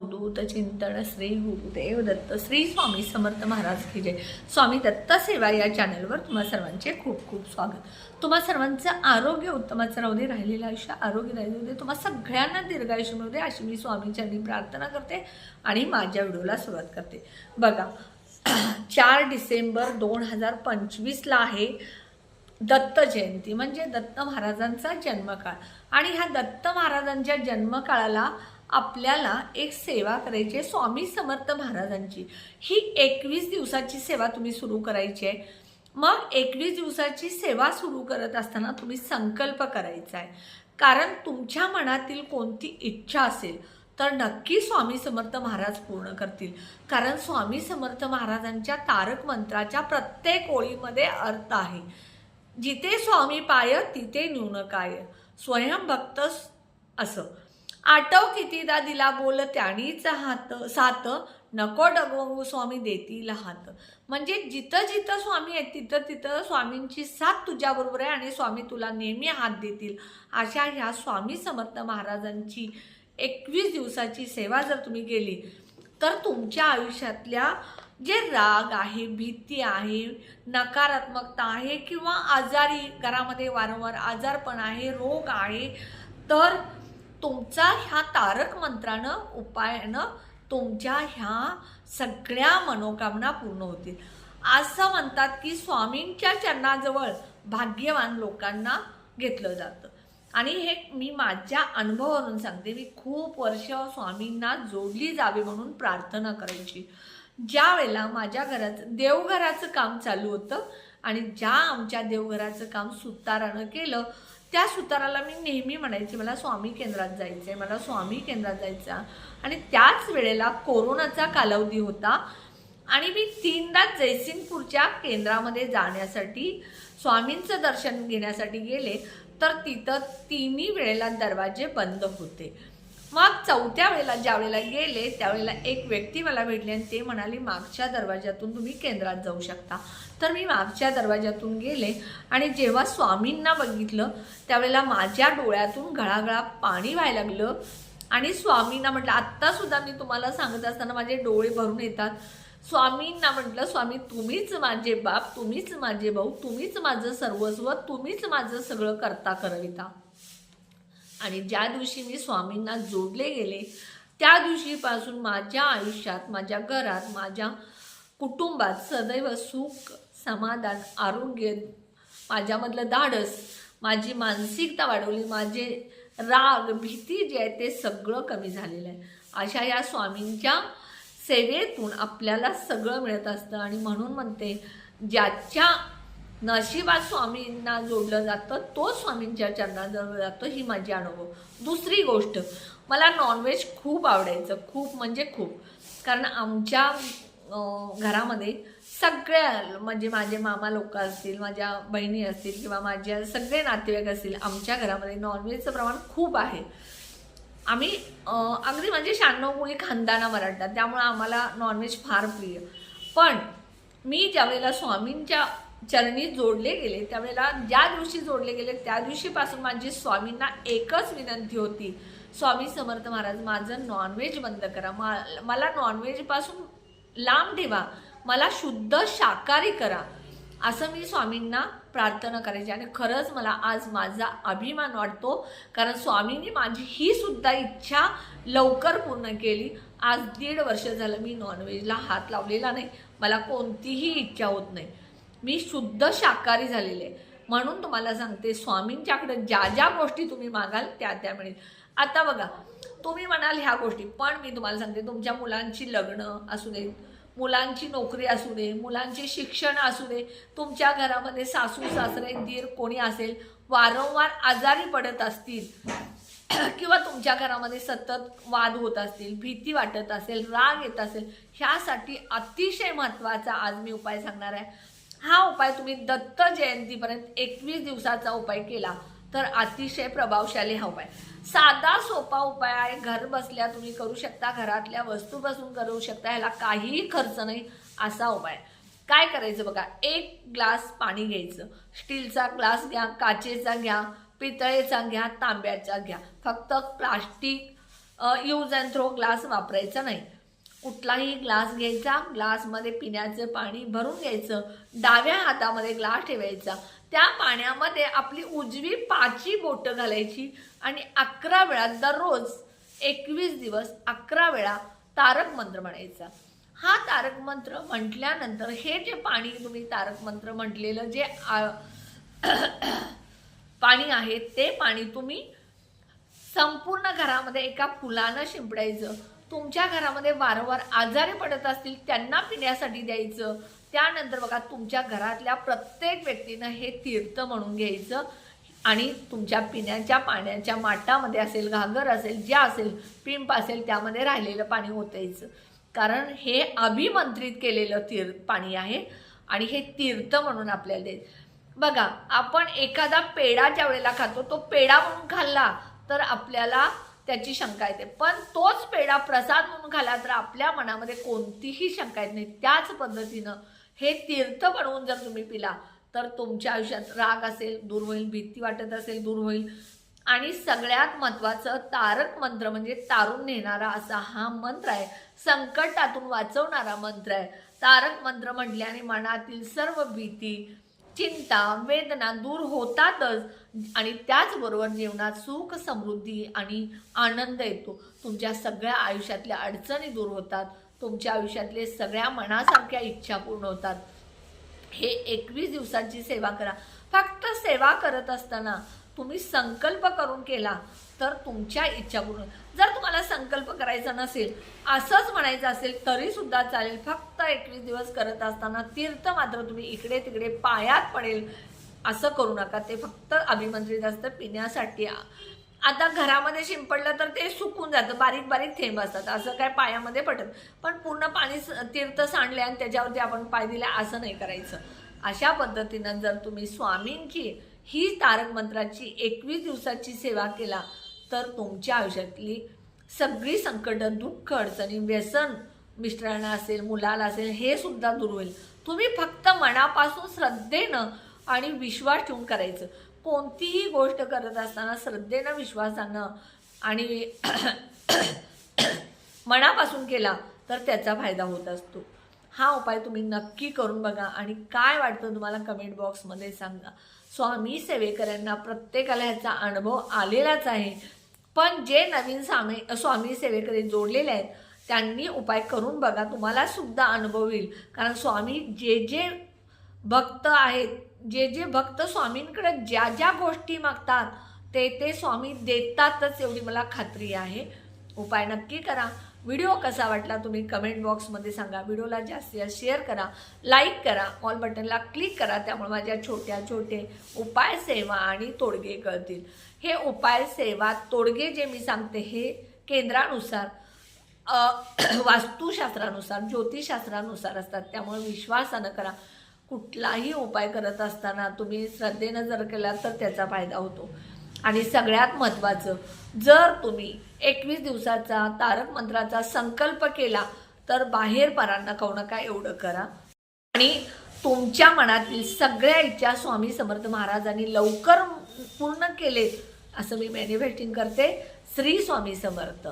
दूत चिंतन श्री गुरुदेव दत्त श्री स्वामी समर्थ महाराज की जय. स्वामी दत्त सेवा या चॅनलवर तुम्हा सर्वांचे खूप खूप स्वागत. तुम्हा सर्वांचं आरोग्य उत्तमाचं राहू दे राहिलेलं आयुष्य आरोग्य राहिलेलं दे तुम्हा सगळ्यांना दीर्घायुष्य मिळू दे अशी मी स्वामींच्यांनी प्रार्थना करते आणि माझ्या व्हिडिओला सुरुवात करते. बघा चार डिसेंबर दोन हजार पंचवीसला आहे दत्त जयंती. म्हणजे दत्त महाराजांचा जन्मकाळ. आणि ह्या दत्त महाराजांच्या जन्मकाळाला आपल्याला एक सेवा करायची आहे स्वामी समर्थ महाराजांची. ही एकवीस दिवसाची सेवा तुम्ही सुरू करायची आहे. मग एकवीस दिवसाची सेवा सुरू करत असताना तुम्ही संकल्प करायचा आहे. कारण तुमच्या मनातील कोणती इच्छा असेल तर नक्की स्वामी समर्थ महाराज पूर्ण करतील. कारण स्वामी समर्थ महाराजांच्या तारक मंत्राच्या प्रत्येक ओळीमध्ये अर्थ आहे. जिथे स्वामी पाय तिथे न्यून काय स्वयं असं. आटव कितीदा दिला बोल त्यानीच हात सात नको डगवू स्वामी देतील हात म्हणजे जिथं जिथं स्वामी आहेत तिथं तिथं स्वामींची साथ तुझ्याबरोबर आहे आणि स्वामी तुला नेहमी हात देतील. अशा ह्या स्वामी समर्थ महाराजांची एकवीस दिवसाची सेवा जर तुम्ही केली तर तुमच्या आयुष्यातल्या जे राग आहे भीती आहे नकारात्मकता आहे किंवा आजारी घरामध्ये वारंवार आजारपण आहे रोग आहे तर तुमचा ह्या तारक मंत्रानं उपायानं तुमच्या ह्या सगळ्या मनोकामना पूर्ण होतील. असं म्हणतात की स्वामींच्या चरणाजवळ भाग्यवान लोकांना घेतलं जातं. आणि हे मी माझ्या अनुभवावरून सांगते मी खूप वर्ष स्वामींना जोडली जावी म्हणून प्रार्थना करायची. ज्या वेळेला माझ्या घराचं देवघराचं काम चालू होतं आणि ज्या आमच्या देवघराचं काम सुतारानं केलं त्या सुताराला मी नेहमी म्हणायची मला स्वामी केंद्रात जायचं आहे मला स्वामी केंद्रात जायचं. आणि त्याच वेळेला कोरोनाचा कालावधी होता आणि मी तीनदा जयसिंगपूरच्या केंद्रामध्ये जाण्यासाठी स्वामींचं दर्शन घेण्यासाठी गेले तर तिथं तिन्ही वेळेला दरवाजे बंद होते. मग चौथ्या वेळेला ज्या वेळेला गेले त्यावेळेला एक व्यक्ती मला भेटली आणि ते म्हणाले मागच्या दरवाज्यातून तुम्ही केंद्रात जाऊ शकता. तर मी मागच्या दरवाज्यातून गेले आणि जेव्हा स्वामींना बघितलं त्यावेळेला माझ्या डोळ्यातून गळागळा पाणी व्हायला लागलं आणि स्वामींना म्हटलं आत्तासुद्धा मी तुम्हाला सांगत असताना माझे डोळे भरून येतात. स्वामींना म्हटलं स्वामी तुम्हीच माझे बाप तुम्हीच माझे भाऊ तुम्हीच माझं सर्वस्व तुम्हीच माझं सगळं करता करविता. आणि ज्या दिवशी मी स्वामींना जोडले गेले त्या दिवशीपासून माझ्या आयुष्यात माझ्या घरात माझ्या कुटुंबात सदैव सुख समाधान आरोग्य माझ्यामधलं धाडस माझी मानसिकता वाढवली माझे राग भीती जे आहे ते सगळं कमी झालेलं आहे. अशा या स्वामींच्या सेवेतून आपल्याला सगळं मिळत असतं आणि म्हणून म्हणते ज्याच्या नशिबात स्वामींना जोडलं जातं तो स्वामींच्या चरणाजवळ जातो ही माझी अनुभव. दुसरी गोष्ट मला नॉनव्हेज खूप आवडायचं खूप म्हणजे खूप. कारण आमच्या घरामध्ये सगळ्या म्हणजे माझे मामा लोक असतील माझ्या बहिणी असतील किंवा माझ्या सगळे नातेवाईक असतील आमच्या घरामध्ये नॉनव्हेजचं प्रमाण खूप आहे. आम्ही अगदी म्हणजे शहाण्णव मुली खानदाना मराठा त्यामुळं आम्हाला नॉनव्हेज फार प्रिय. पण मी ज्यावेळेला स्वामींच्या चरणी जोडले गेले. त्यावेळेला ज्या दिवशी जोडले गेले त्या दिवशीपासून माझी स्वामींना एकच विनंती होती. स्वामी समर्थ महाराज माझं नॉनव्हेज बंद करा. मा- मला नॉनव्हेजपासून लांब ठेवा. मला शुद्ध शाकाहारी करा. असं मी स्वामींना प्रार्थना करायची. आणि खरंच मला आज माझा अभिमान वाटतो कारण स्वामींनी माझी ही सुद्धा इच्छा लवकर पूर्ण केली. आज दीड वर्ष झालं मी नॉनव्हेजला हात लावलेला नाही. मला कोणतीही इच्छा होत नाही. मी शुद्ध शाकाहारी झालेले आहे. म्हणून तुम्हाला सांगते स्वामींच्याकडे ज्या ज्या गोष्टी तुम्ही मागाल त्या त्या मिळेल. आता बघा तुम्ही म्हणाल ह्या गोष्टी पण मी तुम्हाला सांगते तुमच्या मुलांची लग्न असू दे मुलांची नोकरी असू दे मुलांचे शिक्षण असू दे तुमच्या घरामध्ये सासू सासरे दीर कोणी असेल वारंवार आजारी पडत असतील किंवा तुमच्या घरामध्ये सतत वाद होत असतील भीती वाटत असेल राग येत असेल ह्यासाठी अतिशय महत्त्वाचा आज मी उपाय सांगणार आहे. हा उपाय तुम्ही दत्त जयंतीपर्यंत एकवीस दिवसाचा उपाय केला तर अतिशय प्रभावशाली हा उपाय. साधा सोपा उपाय आहे. घर बसल्या तुम्ही करू शकता घरातल्या वस्तू बसून करू शकता ह्याला काहीही खर्च नाही असा उपाय. काय करायचं बघा एक ग्लास पाणी घ्यायचं. स्टीलचा ग्लास घ्या काचेचा घ्या पितळेचा घ्या तांब्याचा घ्या. फक्त plastic use and throw glass वापरायचा नाही. कुठलाही ग्लास घ्यायचा ग्लासमध्ये पिण्याचं पाणी भरून घ्यायचं डाव्या हातामध्ये ग्लास ठेवायचा. त्या पाण्यामध्ये आपली उजवी पाची बोटं घालायची आणि अकरा वेळा दररोज एकवीस दिवस अकरा वेळा तारक मंत्र म्हणायचा. हा तारक मंत्र म्हटल्यानंतर हे जे पाणी तुम्ही तारक मंत्र म्हटलेलं जे आ- पाणी आहे ते पाणी तुम्ही संपूर्ण घरामध्ये एका फुलानं शिंपडायचं. तुमच्या घरामध्ये वारंवार आजारी पडत असतील त्यांना पिण्यासाठी द्यायचं. त्यानंतर बघा तुमच्या घरातल्या प्रत्येक व्यक्तीनं हे तीर्थ म्हणून घ्यायचं. आणि तुमच्या पिण्याच्या पाण्याच्या माटामध्ये असेल घागर असेल ज्या असेल पिंप असेल त्यामध्ये राहिलेलं पाणी ओतायचं. कारण हे अभिमंत्रित केलेलं तीर्थ पाणी आहे आणि हे तीर्थ म्हणून आपल्याला द्यायचं. बघा आपण एखादा पेडा ज्या वेळेला खातो तो पेढा म्हणून खाल्ला तर आपल्याला त्याची शंका येते. पण तोच पेढा प्रसाद म्हणून खाला तर आपल्या मनामध्ये कोणतीही शंका येत नाही. त्याच पद्धतीनं हे तीर्थ बनवून जर तुम्ही पिला तर तुमच्या आयुष्यात राग असेल दूर होईल भीती वाटत असेल दूर होईल. आणि सगळ्यात महत्त्वाचं तारक मंत्र म्हणजे तारून नेणारा असा हा मंत्र आहे. संकटातून वाचवणारा मंत्र आहे. तारक मंत्र म्हटल्याने मनातील सर्व भीती चिंता वेदना दूर होतातच. आणि त्याचबरोबर जीवनात सुख समृद्धी आणि आनंद येतो. तुमच्या सगळ्या आयुष्यातल्या अडचणी दूर होतात. तुमच्या आयुष्यातले सगळ्या मनासारख्या इच्छा पूर्ण होतात. हे एकवीस दिवसांची सेवा करा. फक्त सेवा करत असताना तुम्ही संकल्प करून केला तर तुमच्या इच्छा पूर्ण जर तुम्हाला संकल्प करायचा नसेल असंच म्हणायचं असेल तरी सुद्धा चालेल. फक्त एकवीस दिवस करत असताना तीर्थ मात्र तुम्ही इकडे तिकडे पायात पडेल. असं करू नका. ते फक्त अभिमंत्रित असतं पिण्यासाठी. आता घरामध्ये शिंपडलं तर ते सुकून जातं. बारीक बारीक थेंब असतात. असं काय पायामध्ये पटत पण पूर्ण पाणी स- तीर्थ सांडले आणि त्याच्यावरती आपण पाय दिले असं नाही करायचं. अशा पद्धतीनं जर तुम्ही स्वामींची ही तारक मंत्राची एकवीस दिवसाची सेवा केला तर तुमच्या आयुष्यातली सगळी संकटं दुःख अडचणी व्यसन मिस्टरांना असेल मुलाला असेल हे सुद्धा दूर होईल. तुम्ही फक्त मनापासून श्रद्धेनं आणि विश्वास ठेवून करायचं. कोणतीही गोष्ट करत असताना श्रद्धेनं विश्वासानं आणि मनापासून केला तर त्याचा फायदा होत असतो. हा उपाय तुम्ही नक्की करून बघा आणि काय वाटतं तुम्हाला कमेंट बॉक्समध्ये सांगा. स्वामी सेवेकरांना प्रत्येकाला ह्याचा अनुभव आलेलाच आहे. पण जे नवीन सामे स्वामी सेवेकरी जोडलेले आहेत त्यांनी उपाय करून बघा तुम्हाला सुद्धा अनुभव येईल. कारण स्वामी जे जे भक्त आहेत जे जे भक्त स्वामींकडे ज्या ज्या गोष्टी मागतात ते ते स्वामी देतातच एवढी मला खात्री आहे. उपाय नक्की करा. व्हिडिओ कसा वाटला तुम्ही कमेंट बॉक्समध्ये सांगा. व्हिडिओला जास्तीत जास्त शेअर करा. लाईक करा. ऑल बटनला क्लिक करा. त्यामुळे माझ्या छोट्या छोटे उपाय सेवा आणि तोडगे कळतील. हे उपाय सेवा तोडगे जे मी सांगते हे केंद्रानुसार वास्तुशास्त्रानुसार ज्योतिषशास्त्रानुसार असतात. त्यामुळे विश्वासानं करा. कुठलाही उपाय करत असताना तुम्ही श्रद्धेनं जर केला तर त्याचा फायदा होतो. आणि सगळ्यात महत्त्वाचं जर तुम्ही एकवीस दिवसाचा तारक मंत्राचा संकल्प केला तर बाहेर परांना खाऊ नका एवढं करा. आणि तुमच्या मनातील सगळ्या इच्छा स्वामी समर्थ महाराजांनी लवकर पूर्ण केलेत असं मी मॅनिफेस्टिंग करते. श्री स्वामी समर्थ.